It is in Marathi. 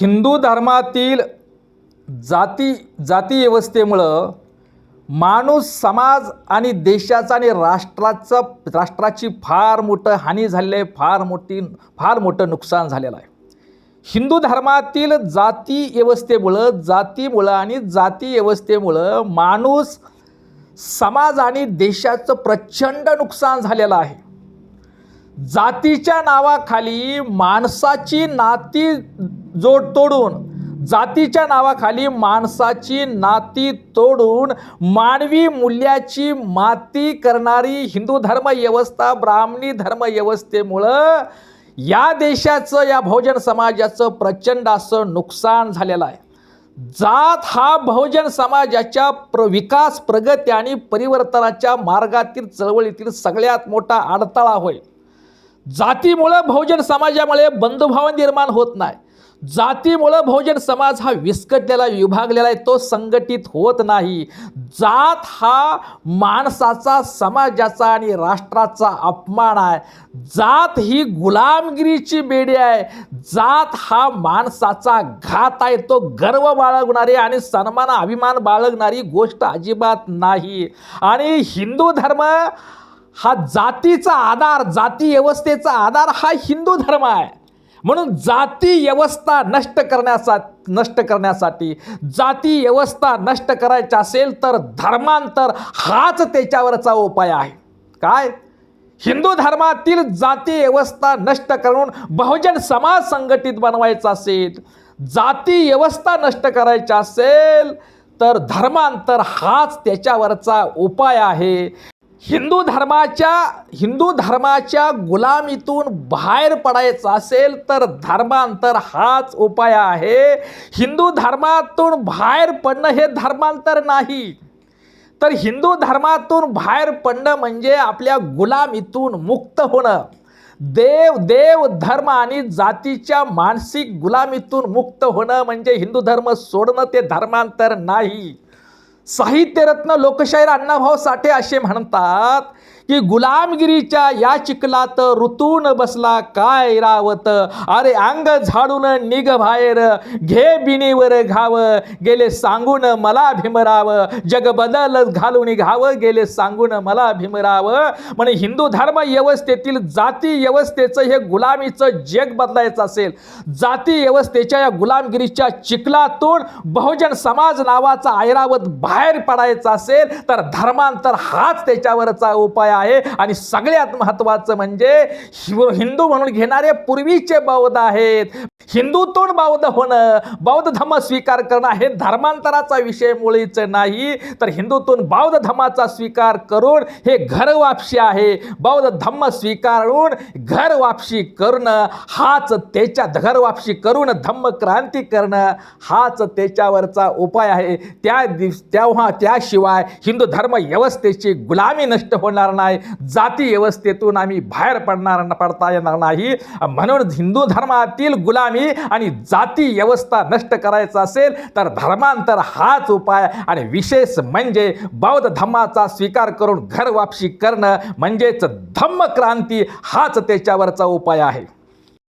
हिंदू धर्मातील जाती जाती व्यवस्थेमुळं माणूस समाज आणि देशाचा आणि राष्ट्राचं राष्ट्राची फार मोठं हानी झालेलं आहे फार मोठी फार मोठं नुकसान झालेलं आहे. हिंदू धर्मातील जाती व्यवस्थेमुळं जातीमुळं आणि जाती व्यवस्थेमुळं माणूस समाज आणि देशाचं प्रचंड नुकसान झालेलं आहे. जातीच्या नावाखाली माणसाची नाती जोड तोडून जातीच्या नावाखाली माणसाची नाती तोडून मानवी मूल्याची माती करणारी हिंदू धर्म व्यवस्था ब्राह्मणी धर्मव्यवस्थेमुळं या देशाचं या बहुजन समाजाचं प्रचंड असं नुकसान झालेलं आहे. जात हा बहुजन समाजाच्या प्र विकास प्रगती आणि परिवर्तनाच्या मार्गातील चळवळीतील सगळ्यात मोठा अडथळा होय. जातीमुळं बहुजन समाजामुळे बंधुभाव निर्माण होत नाही. जातीमुळं बहुजन समाज हा विस्कटलेला विभागलेला आहे. तो संघटित होत नाही. जात हा माणसाचा समाजाचा आणि राष्ट्राचा अपमान आहे. जात ही गुलामगिरीची बेडी आहे. जात हा माणसाचा घात आहे. तो गर्व बाळगणारी आणि सन्मान अभिमान बाळगणारी गोष्ट अजिबात नाही. आणि हिंदू धर्म हा जातीचा आधार जाती व्यवस्थेचा आधार हा हिंदू धर्म आहे. म्हणून जाती व्यवस्था नष्ट करण्याचा नष्ट करण्यासाठी जाती व्यवस्था नष्ट करायची असेल तर धर्मांतर हाच त्याच्यावरचा उपाय आहे. काय? हिंदू धर्मातील जाती व्यवस्था नष्ट करून बहुजन समाज संघटित बनवायचा असेल जाती व्यवस्था नष्ट करायची असेल तर धर्मांतर हाच त्याच्यावरचा उपाय आहे. हिंदू धर्माच्या हिंदू धर्माच्या गुलामीतून बाहेर पडायचं असेल तर धर्मांतर हाच उपाय आहे. हिंदू धर्मातून बाहेर पडणं हे धर्मांतर नाही. तर हिंदू धर्मातून बाहेर पडणं म्हणजे आपल्या गुलामीतून मुक्त होणं. देव देव धर्म आणि जातीच्या मानसिक गुलामीतून मुक्त होणं म्हणजे हिंदू धर्म सोडणं ते धर्मांतर नाही. साहित्यरत्न लोकशाहीर अण्णाभाऊ साठे असे म्हणतात की गुलामगिरीच्या या चिखलात ऋतून बसला काय रावत? अरे अंग झाडून निघ बाहेर घे बिनीवर घाव गेले सांगून मला भीमराव. जग बदल घालून घाव गेले सांगून मला भीमराव. म्हणे हिंदू धर्म व्यवस्थेतील जाती व्यवस्थेचं हे गुलामीचं जग बदलायचं असेल. जाती व्यवस्थेच्या या गुलामगिरीच्या चिखलातून बहुजन समाज नावाचा ऐरावत बाहेर पडायचा असेल तर धर्मांतर हाच त्याच्यावरचा उपाय आहे. आहे. आणि सगळ्यात महत्त्वाचं म्हणजे शिव हिंदू म्हणून घेणारे पूर्वीचे बौद्ध आहेत. हिंदूतून बौद्ध होणं बौद्ध धर्म स्वीकार करणं हे धर्मांतराचा विषय मुळीच नाही. तर हिंदूतून बौद्ध धर्माचा स्वीकार करून हे घर वापशी आहे. बौद्ध धम्म स्वीकारून घर वापशी करणं हाच त्याच्या घर वापशी करून धम्म क्रांती करणं हाच त्याच्यावरचा उपाय आहे. त्या दिवस तेव्हा त्याशिवाय हिंदू धर्म व्यवस्थेची गुलामी नष्ट होणार नाही. जाती व्यवस्थेतून आम्ही बाहेर पडणार पडता येणार नाही. म्हणून हिंदू धर्मातील गुलामी आणि जाती व्यवस्था नष्ट करायचं असेल तर धर्मांतर हाच उपाय. आणि विशेष म्हणजे बौद्ध धम्माचा स्वीकार करून घर वापशी करणं म्हणजेच धम्म क्रांती हाच त्याच्यावरचा उपाय आहे.